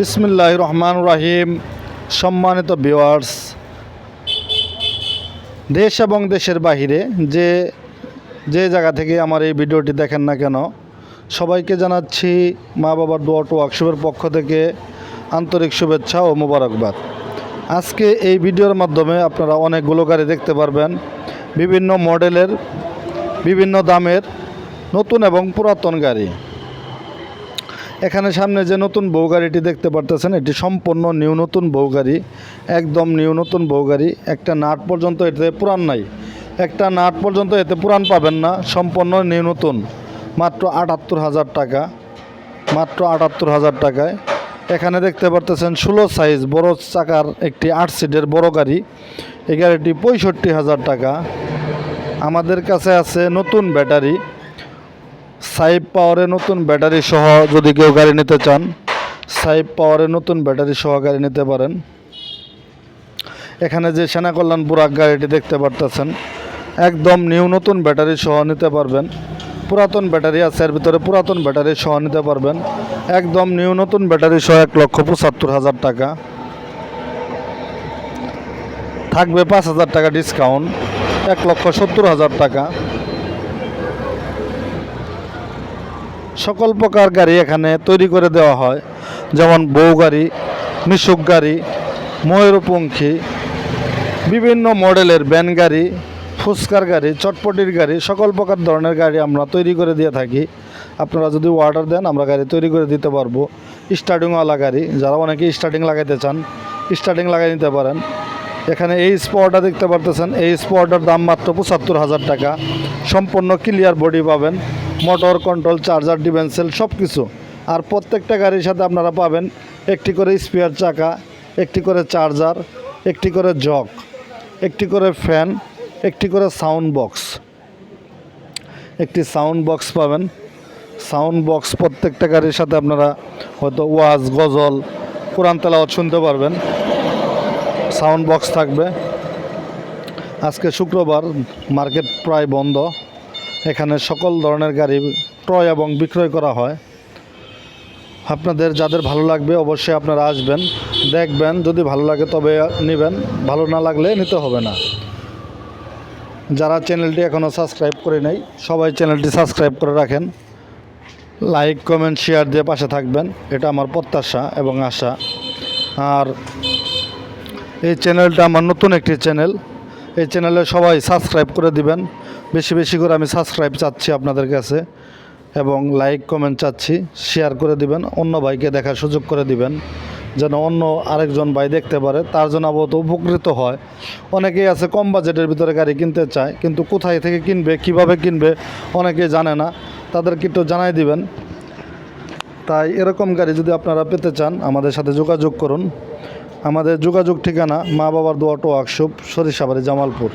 বিসমিল্লাহ রহমান রাহিম। সম্মানিত ভিওয়ার্স দেশ এবং দেশের বাহিরে যে যে জায়গা থেকে আমার এই ভিডিওটি দেখেন না কেন, সবাইকে জানাচ্ছি মা বাবার দোয়া টু ওয়ার্কশপের পক্ষ থেকে আন্তরিক শুভেচ্ছা ও মোবারকবাদ। আজকে এই ভিডিওর মাধ্যমে আপনারা অনেকগুলো গাড়ি দেখতে পারবেন, বিভিন্ন মডেলের, বিভিন্ন দামের নতুন এবং পুরাতন গাড়ি। এখানে সামনে যে নতুন বউ গাড়িটি দেখতে পারতেছেন, এটি সম্পূর্ণ নিউ নতুন বউ গাড়ি, একদম নিউ নতুন বউ গাড়ি। একটা নাট পর্যন্ত এতে পুরান নাই। একটা নাট পর্যন্ত এতে পুরান পাবেন না, সম্পূর্ণ নিউ নতুন। মাত্র আটাত্তর হাজার টাকা, মাত্র আটাত্তর হাজার টাকায়। এখানে দেখতে পারতেছেন ষোলো সাইজ বড় চাকার একটি আট সিটের বড় গাড়ি। এই গাড়িটি পঁয়ষট্টি হাজার টাকা। আমাদের কাছে আছে নতুন ব্যাটারি। সাইপ পাওয়ারে নতুন ব্যাটারি সহ যদি কেউ গাড়ি নিতে চান, সাইপ পাওয়ারে নতুন ব্যাটারি সহ গাড়ি নিতে পারেন। এখানে যে সেনা কল্যাণ বুরাক গাড়িটি দেখতে পারতেছেন, একদম নিউ নতুন ব্যাটারি সহ নিতে পারবেন। পুরাতন ব্যাটারি আছে, এর ভিতরে পুরাতন ব্যাটারি সহ নিতে পারবেন। একদম নিউ নতুন ব্যাটারি সহ এক লক্ষ পঁচাত্তর হাজার টাকা। থাকবে পাঁচ হাজার টাকা ডিসকাউন্ট এক লক্ষ সত্তর হাজার টাকা। সকল প্রকার গাড়ি এখানে তৈরি করে দেওয়া হয়। যেমন বউ গাড়ি, মিশুক গাড়ি, ময়ূরপঙ্খী, বিভিন্ন মডেলের ব্যান গাড়ি, ফুচকার গাড়ি, চটপটির গাড়ি, সকল প্রকার ধরনের গাড়ি আমরা তৈরি করে দিয়ে থাকি। আপনারা যদি অর্ডার দেন, আমরা গাড়ি তৈরি করে দিতে পারব। স্টার্টিংওয়ালা গাড়ি, যারা অনেকে স্টার্টিং লাগাইতে চান স্টার্টিং লাগাই নিতে পারেন। এখানে এই স্পটটা দেখতে পারতেছেন, এই স্পটটার দাম মাত্র পঁচাত্তর হাজার টাকা। সম্পূর্ণ ক্লিয়ার বডি পাবেন। মোটর কন্ট্রোল, চার্জার ডিভেন্সেল সব কিছু আর প্রত্যেকটা গাড়ির সাথে আপনারা পাবেন একটি করে স্পেয়ার চাকা, একটি করে চার্জার, একটি করে জগ, একটি করে ফ্যান, একটি করে সাউন্ড বক্স। একটি সাউন্ড বক্স পাবেন। সাউন্ড বক্স প্রত্যেকটা গাড়ির সাথে আপনারা হয়তো ওয়াজ, গজল, কোরআন তেলাওয়াত শুনতে পারবেন। সাউন্ড বক্স থাকবে। আজকে শুক্রবার মার্কেট প্রায় বন্ধ। এখানে সকল ধরনের গাড়ি ক্রয় এবং বিক্রয় করা হয়। আপনাদের যাদের ভালো লাগবে অবশ্যই আপনারা আসবেন, দেখবেন, যদি ভালো লাগে তবে নেবেন, ভালো না লাগলে নিতে হবে না। যারা চ্যানেলটি এখনও সাবস্ক্রাইব করে নেই, সবাই চ্যানেলটি সাবস্ক্রাইব করে রাখেন। লাইক, কমেন্ট, শেয়ার দিয়ে পাশে থাকবেন, এটা আমার প্রত্যাশা এবং আশা। আর এই চ্যানেলটা আমার নতুন একটি চ্যানেল এই চ্যানেলে সবাই সাবস্ক্রাইব করে দিবেন। বেশি বেশি করে আমি সাবস্ক্রাইব চাচ্ছি আপনাদের কাছে এবং লাইক কমেন্ট চাচ্ছি শেয়ার করে দিবেন, অন্য ভাইকে দেখার সুযোগ করে দিবেন, যেন অন্য আরেকজন ভাই দেখতে পারে, তার জন্য আবহাওয়া উপকৃত হয়। অনেকেই আছে কম বাজেটের ভিতরে গাড়ি কিনতে চায়, কিন্তু কোথায় থেকে কিনবে, কীভাবে কিনবে, অনেকেই জানে না। তাদেরকে একটু জানাই দিবেন। তাই এরকম গাড়ি যদি আপনারা পেতে চান, আমাদের সাথে যোগাযোগ করুন। আমাদের যোগাযোগ ঠিকানা মা বাবার দোয়াটো ওয়ার্কশপ সরিষাবাড়ি জামালপুর।